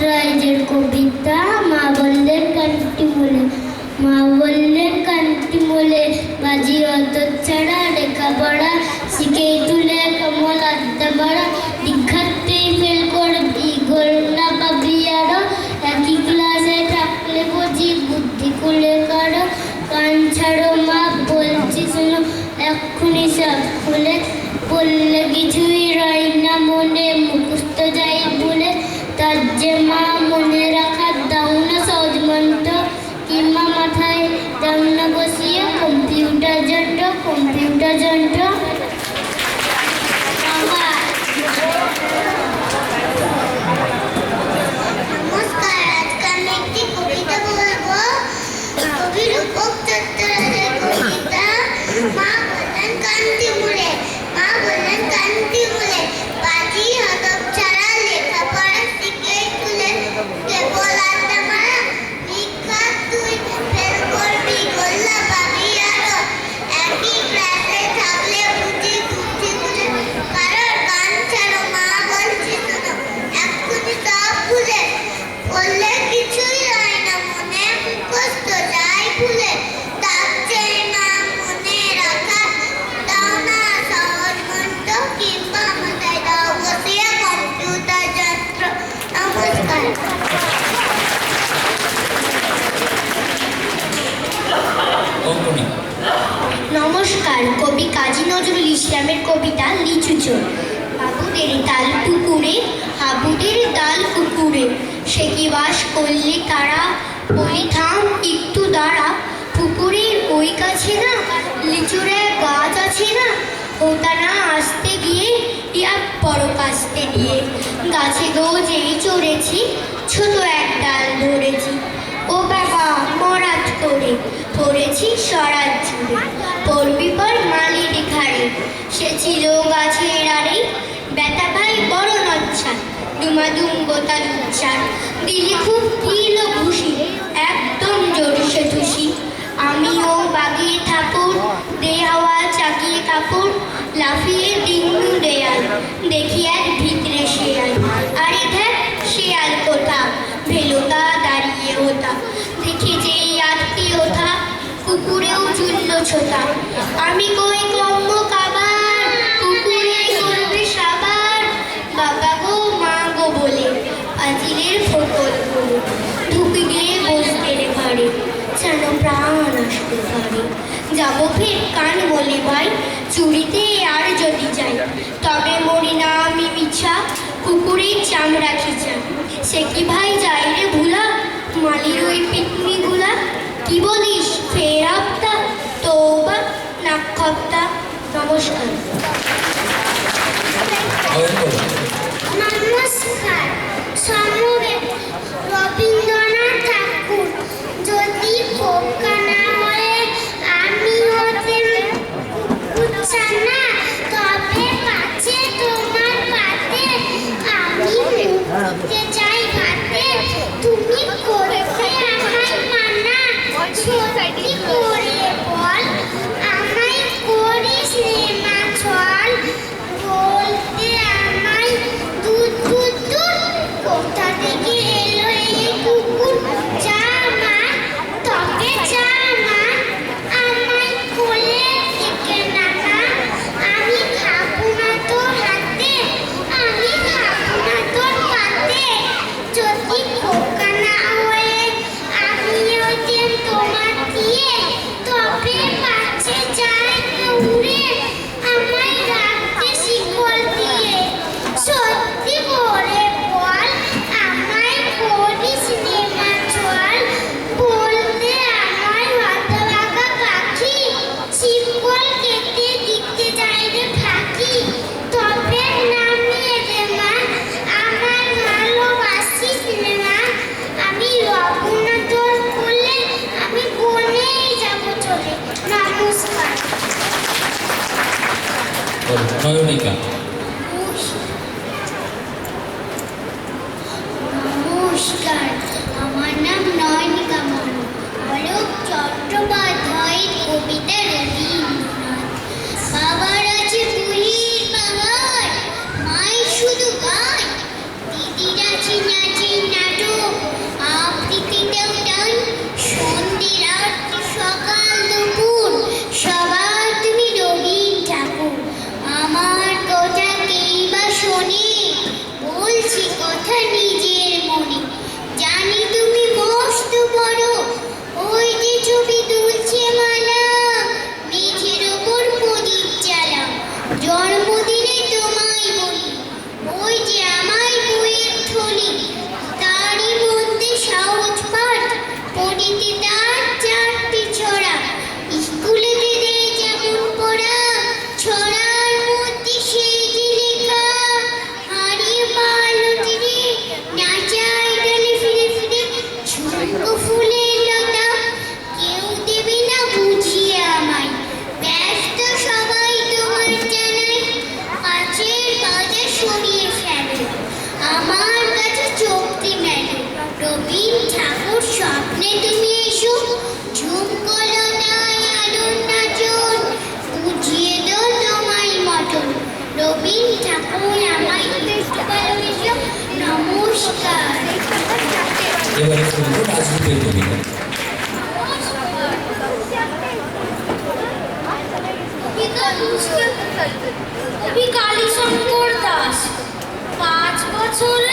ভট্টাচার্যের কবিতা মা বললেন কান্তি বলে মা বললেন কান্তি বলে বাজি অত ছাড়া লেখাপড়া শিখে তুলে কমল আড্ডা বাড়া। দীক্ষাতেই ফেল করবি গোল না পাবি আরও। একই ক্লাসে থাকলে বুঝি, বুদ্ধি খুলে কারও। কান ছাড়ো মা, বলছি শোনো, এক্ষুনি সব খুলে। বললে কিছুই রয় না মনে, মুখস্থ যাই বলে তার যে মা মনে রাখার দাও না কিংবা মাথায় দাও বসিয়ে কম্পিউটার যন্ত্র কম্পিউটার যন্ত্র নমস্কার, কবি কাজী নজরুল ইসলামের কবিতা লিচু চোর। বাবুদের তাল পুকুরে, হাবুদের তাল পুকুরে, সে কি বাস করলে তারা? বলি, থাম, একটু দাঁড়া পুকুরের ওই কাছে না, লিচুর গাছ আছে না, ওটা না আসতে গিয়ে ইয়া বড় কাস্তে দিয়ে গাছে গো যেই চড়েছি, ছোট এক ডাল ধরেছি। ও বাবা মরাত করে পড়েছি সরাজ জুড়ে পড়বি পর মালি ঘাড়ে সে ছিল গাছের আড়ে। ব্যথা ভাই বড় নচ্ছা দুমাদুম গোতা উচ্চার দিলি খুব কিল ঘুষি। একদম জোরসে ঠুসি। আমিও বাগিয়ে ঠাকুর দে হাওয়া চাকিয়ে কাপড় লাফিয়ে ডিঙ্গু দেয়াল। দেখি কুকুরেও চুললো ছোটা আমি কই কম্ব কাবার কুকুরে করবে সাবার। বাবা গো, মা গো বলে, পাঁচিলের ফোকল বলে ঢুকে গিয়ে বসতে রে ঘরে। যেন প্রাণ আসতে পারে। যাব ফের কান বলে ভাই, চুরিতে আর যদি যাই। তবে মরি না আমি মিছা কুকুরের চামড়া খিচা। সে কি ভাই যাই রে ভুলা? মালির ওই পিকনি গুলা কি বলিস ফের আপতা তৌবা নাক্ষপ্তা নমস্কার অঙ্কনী নমস্কার সমবে 啊！এবারে শুনব রাজদূতের কবিতা কবি কালীশঙ্কর দাস। পাঁচ বছরের